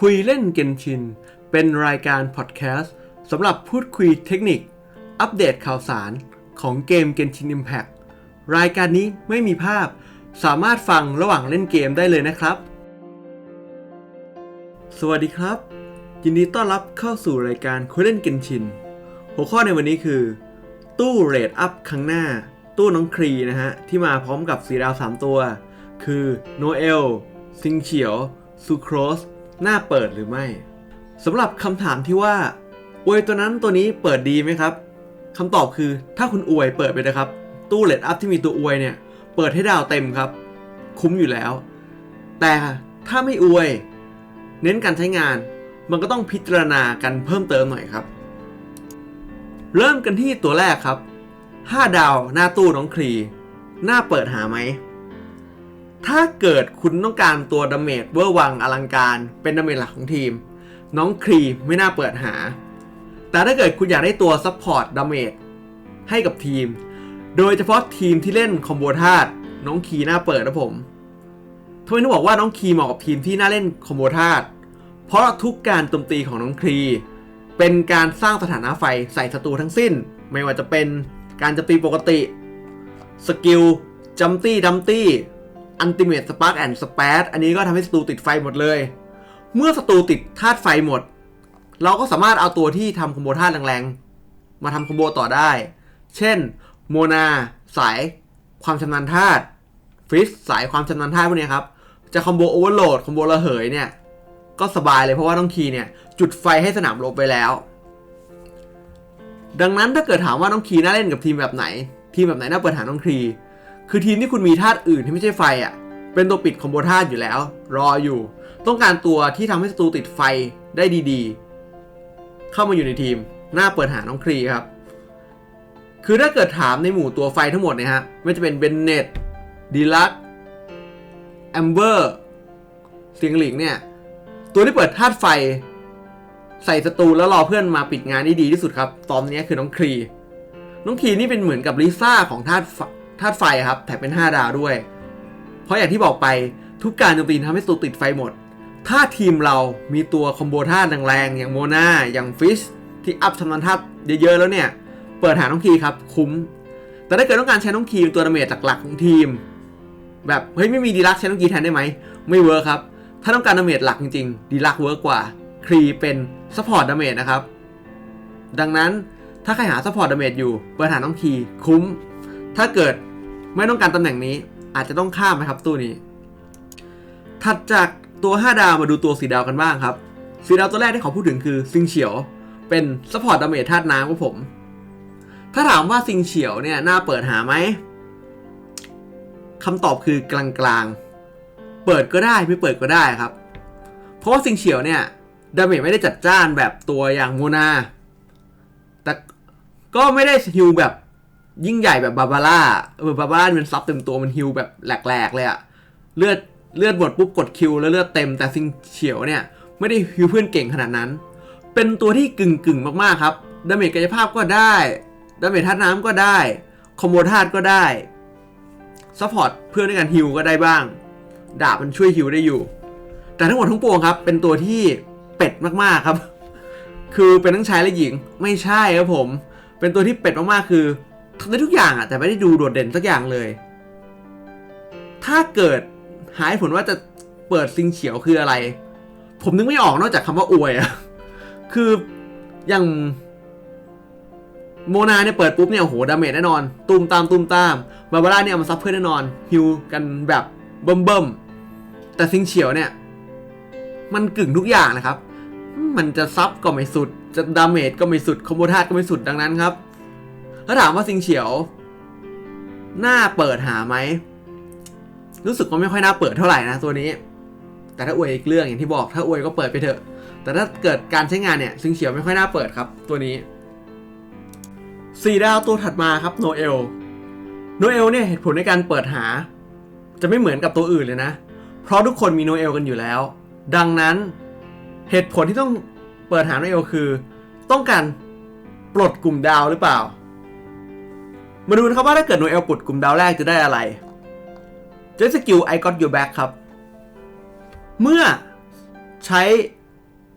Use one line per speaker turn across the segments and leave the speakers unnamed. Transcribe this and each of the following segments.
คุยเล่นเกนชิน เป็นรายการพอดแคสต์สำหรับพูดคุยเทคนิค อัปเดตข่าวสารของเกม Genshin Impact รายการนี้ไม่มีภาพ สามารถฟังระหว่างเล่นเกมได้เลยนะครับ สวัสดีครับ ยินดีต้อนรับเข้าสู่รายการคุยเล่นเกนชิน หัวข้อในวันนี้คือ ตู้เรทอัพครั้งหน้า ตู้น้องครีนะฮะ ที่มาพร้อมกับสีดาว 3 ตัว คือโนเอลซิงเฉียวซูโครส น้าเปิดหรือไม่สำหรับคำถามที่ว่าอวยตัวนั้นตัวนี้เปิดดีไหมครับคำตอบคือถ้าคุณอวยเปิดไปนะครับ ตู้เลดอัพที่มีตัวอวยเนี่ยเปิดให้ดาวเต็มครับ คุ้มอยู่แล้ว แต่ถ้าไม่อวย เน้นการใช้งาน มันก็ต้องพิจารณากันเพิ่มเติมหน่อยครับ เริ่มกันที่ตัวแรกครับ 5 ดาวหน้าตู้น้องครี หน้าเปิดหาไหม ถ้าเกิดคุณต้องการตัวดาเมจเวอร์วังอลังการเป็นดาเมจหลักของทีม น้องครีไม่น่าเปิดหา แต่ถ้าเกิดคุณอยากได้ตัวซัพพอร์ตดาเมจให้กับทีม โดยเฉพาะทีมที่เล่นคอมโบธาตุน้องคีน่าเปิดนะผมทำไมถึงบอกว่าน้องคีเหมาะกับทีมที่น่าเล่นคอมโบธาตุเพราะทุกการโจมตีของน้องครีเป็นการสร้างสถานะไฟใส่ศัตรูทั้งสิ้น ไม่ว่าจะเป็นการจมตีปกติ สกิลจัมตี้ดัมตี้ อันติเมตสปาร์กแอนด์สเปซอันนี้ก็ทำให้ศัตรูติดไฟหมดเลย เมื่อศัตรูติดธาตุไฟหมด เราก็สามารถเอาตัวที่ทำคอมโบธาตุแรงๆ มาทำคอมโบต่อได้ เช่น โมนา สายความชำนาญธาตุฟิสสายความชำนาญธาตุพวกนี้ครับ จะคอมโบโอเวอร์โหลดคอมโบระเหยเนี่ย ก็สบายเลยเพราะว่าน้องคีเนี่ย จุดไฟให้สนามรบไปแล้ว ดังนั้นถ้าเกิดถามว่าน้องคีน่าเล่นกับทีมแบบไหน ทีมแบบไหนน่าเปิดหาน้องคี คือทีมที่คุณมีธาตุอื่นที่ไม่ใช่ไฟอะ่ะ เป็นตัวปิดคอมโบธาตุอยู่แล้ว รออยู่ ต้องการตัวที่ทำให้ศัตรูติดไฟได้ดีๆ เข้ามาอยู่ในทีม หน้าเปิดหาน้องครีครับ คือถ้าเกิดถามในหมู่ตัวไฟทั้งหมดเนี่ยฮะ ไม่จะเป็นเบนเน็ตดีลักแอมเบอร์เสียงหลิงเนี่ย ตัวที่เปิดธาตุไฟ ใส่ศัตรูแล้วรอเพื่อนมาปิดงานได้ดีที่สุดครับ ตอนนี้คือน้องครี น้องครีนี่เป็นเหมือนกับลิซ่าของธาตุ ธาตุไฟครับแถมเป็น 5 ดาวด้วย เพราะอย่างที่บอกไปทุกการโจมตีทำให้ศัตรูติดไฟหมด ถ้าทีมเรามีตัวคอมโบธาตุแรงๆอย่างโมนาอย่างฟิชที่อัพชำนาญธาตุเยอะๆแล้วเนี่ย เปิดหาน้องคีครับ คุ้ม แต่ถ้าเกิดต้องการใช้น้องคีเป็นตัวดาเมจหลักๆของทีม แบบเฮ้ยไม่มีดีลักใช้น้องคีแทนได้ไหมไม่เวิร์คครับ ถ้าต้องการดาเมจหลักจริงๆดีลักเวิร์กกว่าครีเป็นซัพพอร์ตดาเมจนะครับ ดังนั้นถ้าใครหาซัพพอร์ตดาเมจอยู่เปิดหาน้องคีคุ้ม ถ้าเกิดไม่ต้องการตำแหน่งนี้ อาจจะต้องข้ามไหมครับตู้นี้ ถัดจากตัว 5 ดาวมาดูตัวสีดาวกันบ้างครับสีดาวตัวแรกที่ขอพูดถึงคือซิงเฉียว เป็นซัพพอร์ตดาเมจธาตุน้ำของผม ถ้าถามว่าซิงเฉียวเนี่ยน่าเปิดหาไหมคำตอบคือกลางๆ เปิดก็ได้ไม่เปิดก็ได้ครับ เพราะว่าซิงเฉียวเนี่ยดาเมจไม่ได้จัดจ้านแบบตัวอย่างโมนา แต่ก็ไม่ได้ฮิวแบบ ยิ่งใหญ่แบบบาบาร่าเออบาบาร่ามันซับเต็มตัวมันฮิวแบบแหลกๆเลยอะเลือดเลือดหมดปุ๊บกดคิวแล้วเลือดเต็มแต่ซิงเฉียวเนี่ย ไม่ได้ฮิวเพื่อนเก่งขนาดนั้น เป็นตัวที่กึ่งกึ่งๆมากๆครับดาเมจกายภาพก็ได้ดาเมจธาตุน้ำก็ได้คอมโบธาตุก็ได้ซัพพอร์ตเพื่อนในการฮิวก็ได้บ้าง ดาบมันช่วยฮิวได้อยู่ แต่ทั้งหมดทั้งปวงครับ เป็นตัวที่เป็ดมากๆครับ คือเป็นทั้งชายและหญิงไม่ใช่ครับผม เป็นตัวที่เป็ดมากๆคือ ทำได้ทุกอย่างอะแต่ไม่ได้ดูโดดเด่นสักอย่างเลย ถ้าเกิดหายผลว่าจะเปิดซิงเฉียวคืออะไร ผมนึกไม่ออกนอกจากคำว่าอวยอะคืออย่างโมนาเนี่ยเปิดปุ๊บเนี่ยโหดาเมจแน่นอน ตุ้มตามตุ้มตามบาบาร่าเนี่ยเอามาซับเพื่อนแน่นอนฮิวกันแบบเบิ่มเบิ่มๆแต่ซิงเฉียวเนี่ย มันกึ่งทุกอย่างนะครับ มันจะซับก็ไม่สุด จะดาเมจก็ไม่สุดคอมโบธาตุก็ไม่สุดดังนั้นครับ ถ้าถามว่าซิงเฉียว หน้าเปิดหาไหม รู้สึกว่าไม่ค่อยน่าเปิดเท่าไหร่นะตัวนี้ แต่ถ้าอวยอีกเรื่องอย่างที่บอก ถ้าอวยก็เปิดไปเถอะ แต่ถ้าเกิดการใช้งานเนี่ยซิงเฉียวไม่ค่อยน่าเปิดครับ ตัวนี้สี่ดาวตัวถัดมาครับโนเอล โนเอลเนี่ยเหตุผลในการเปิดหา จะไม่เหมือนกับตัวอื่นเลยนะ เพราะทุกคนมีโนเอลกันอยู่แล้ว ดังนั้นเหตุผลที่ต้องเปิดหาโนเอลคือ ต้องการปลดกลุ่มดาวหรือเปล่า มาดูนะครับว่าถ้าเกิดโนเอลปลดกลุ่มดาวแรกจะได้อะไรเจสกิล I got your back ครับ เมื่อใช้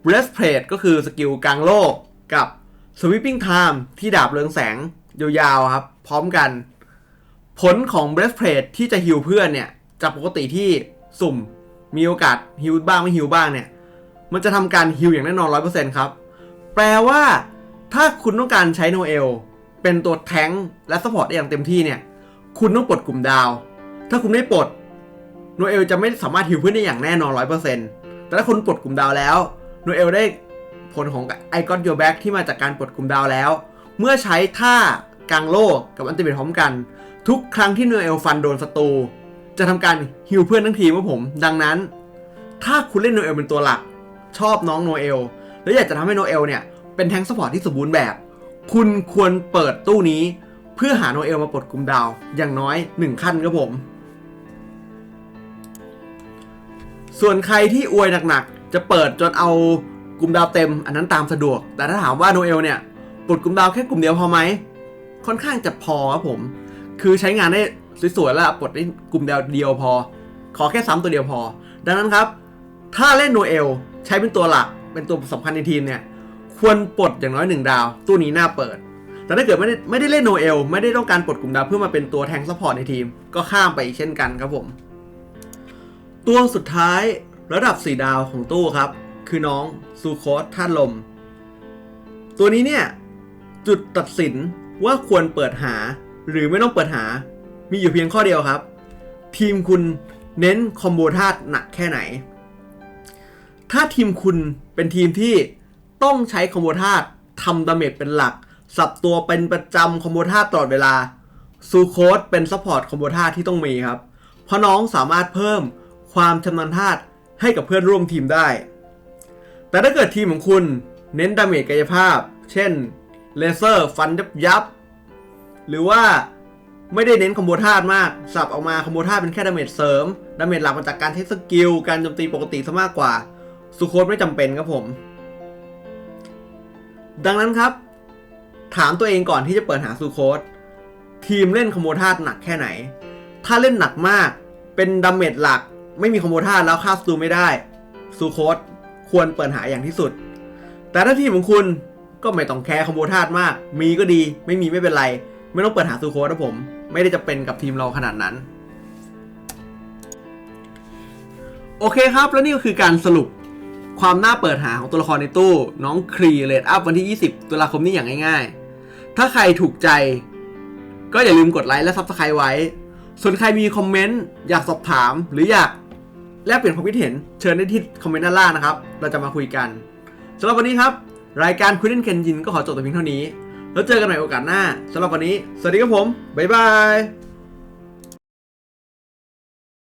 breastplate ก็คือสกิลกลางโลกกับ sweeping time ที่ดาบเรืองแสงยาวๆครับ พร้อมกัน ผลของ breastplate ที่จะฮิวเพื่อนเนี่ยจากปกติที่สุ่มมีโอกาสฮิวบ้างไม่ฮิวบ้างเนี่ย มันจะทำการฮิวอย่างแน่นอน 100%ครับ แปลว่าถ้าคุณต้องการใช้โนเอล เป็นตัวแทงค์และสปอร์ตได้อย่างเต็มที่เนี่ย คุณต้องปลดกลุ่มดาว ถ้าคุณไม่ปลดโนเอลจะไม่สามารถฮิวเพื่อนได้อย่างแน่นอน100%แต่ถ้าคุณปลดกลุ่มดาวแล้วโนเอลได้ผลของไอ o อนโยแบ็กที่มาจากการปลดกลุ่มดาวแล้ว เมื่อใช้ท่ากลางโลกกับอันติเมทพร้อมกัน ทุกครั้งที่โนเอลฟันโดนศัตรูจะทำการฮิวเพื่อนทั้งทีมครับผม ดังนั้น ถ้าคุณเล่นโนเอลเป็นตัวหลัก ชอบน้องโนเอลแล้วอยากจะทำให้โนเอลเนี่ยเป็นแทงค์สปอร์ตที่สมบูรณ์แบบ คุณควรเปิดตู้นี้ เพื่อหาโนเอลมาปลดกลุ่มดาว อย่างน้อย1ขั้นครับผม ส่วนใครที่อวยหนักๆ จะเปิดจนเอากลุ่มดาวเต็ม อันนั้นตามสะดวก แต่ถ้าถามว่าโนเอลเนี่ยปลดกลุ่มดาวแค่กลุ่มเดียวพอไหม ค่อนข้างจะพอครับผม คือใช้งานได้สวยๆแล้วปลดได้กลุ่มดียวเดียวพอ ขอแค่ซ้ำตัวเดียวพอ ดังนั้นครับ ถ้าเล่นโนเอลใช้เป็นตัวหลักเป็นตัวสำคัญในทีมเนี่ย ควรปลดอย่างน้อยหนึ่งดาว ตู้นี้น่าเปิด แต่ถ้าเกิดไม่ได้ไม่ได้เล่นโนเอล ไม่ได้ต้องการปลดกลุ่มดาวเพื่อมาเป็นตัวแทงซัพพอร์ตในทีม ก็ข้ามไปอีกเช่นกันครับผม ตัวสุดท้ายระดับ 4 ดาวของตู้ครับ คือน้องซูโคสท่านลม ตัวนี้เนี่ย จุดตัดสินว่าควรเปิดหาหรือไม่ต้องเปิดหา มีอยู่เพียงข้อเดียวครับ ทีมคุณเน้นคอมโบธาตุหนักแค่ไหน ถ้าทีมคุณเป็นทีมที่ ต้องใช้คอมโบธาตุทำดาเมจเป็นหลัก สับตัวเป็นประจำคอมโบธาตุตลอดเวลาซูโคสเป็นซัพพอร์ตคอมโบธาตุที่ต้องมีครับ เพราะน้องสามารถเพิ่มความชำนาญธาตุให้กับเพื่อนร่วมทีมได้ แต่ถ้าเกิดทีมของคุณเน้นดาเมจกายภาพ เช่นเลเซอร์ฟันยับยับ หรือว่าไม่ได้เน้นคอมโบธาตุมาก สับออกมาคอมโบธาตุเป็นแค่ดาเมจเสริม ดาเมจหลักมาจากการเทสสกิล การโจมตีปกติซะมากกว่า สุโคตไม่จำเป็นครับผม ดังนั้นครับ ถามตัวเองก่อนที่จะเปิดหาซูโคตทีมเล่นคอมโบธาตุหนักแค่ไหน ถ้าเล่นหนักมาก เป็นดาเมจหลัก ไม่มีคอมโบธาตุแล้วฆ่าสตูไม่ได้ซูโคตควรเปิดหาอย่างที่สุด แต่ถ้าทีมของคุณก็ไม่ต้องแคร์คอมโบธาตุมาก มีก็ดี ไม่มีไม่เป็นไร ไม่ต้องเปิดหาซูโคตนะผม ไม่ได้จะเป็นกับทีมเราขนาดนั้น โอเคครับ แล้วนี่ก็คือการสรุป ความน่าเปิดหาของตัวละครในตู้ น้องครีเลดอัพวันที่ 20 ตุลาคมนี้อย่างง่ายๆ ถ้าใครถูกใจ ก็อย่าลืมกดไลค์และซับสไครต์ไว้ ส่วนใครมีคอมเมนต์อยากสอบถามหรืออยากแลกเปลี่ยนความคิดเห็นเชิญได้ที่คอมเมนต์ด้านล่างนะครับ เราจะมาคุยกันสำหรับวันนี้ครับ รายการคุยเล่นเคนยินก็ขอจบแต่เพียงเท่านี้ แล้วเจอกันใหม่โอกาสหน้าสำหรับวันนี้ สวัสดีครับผม บ๊ายบาย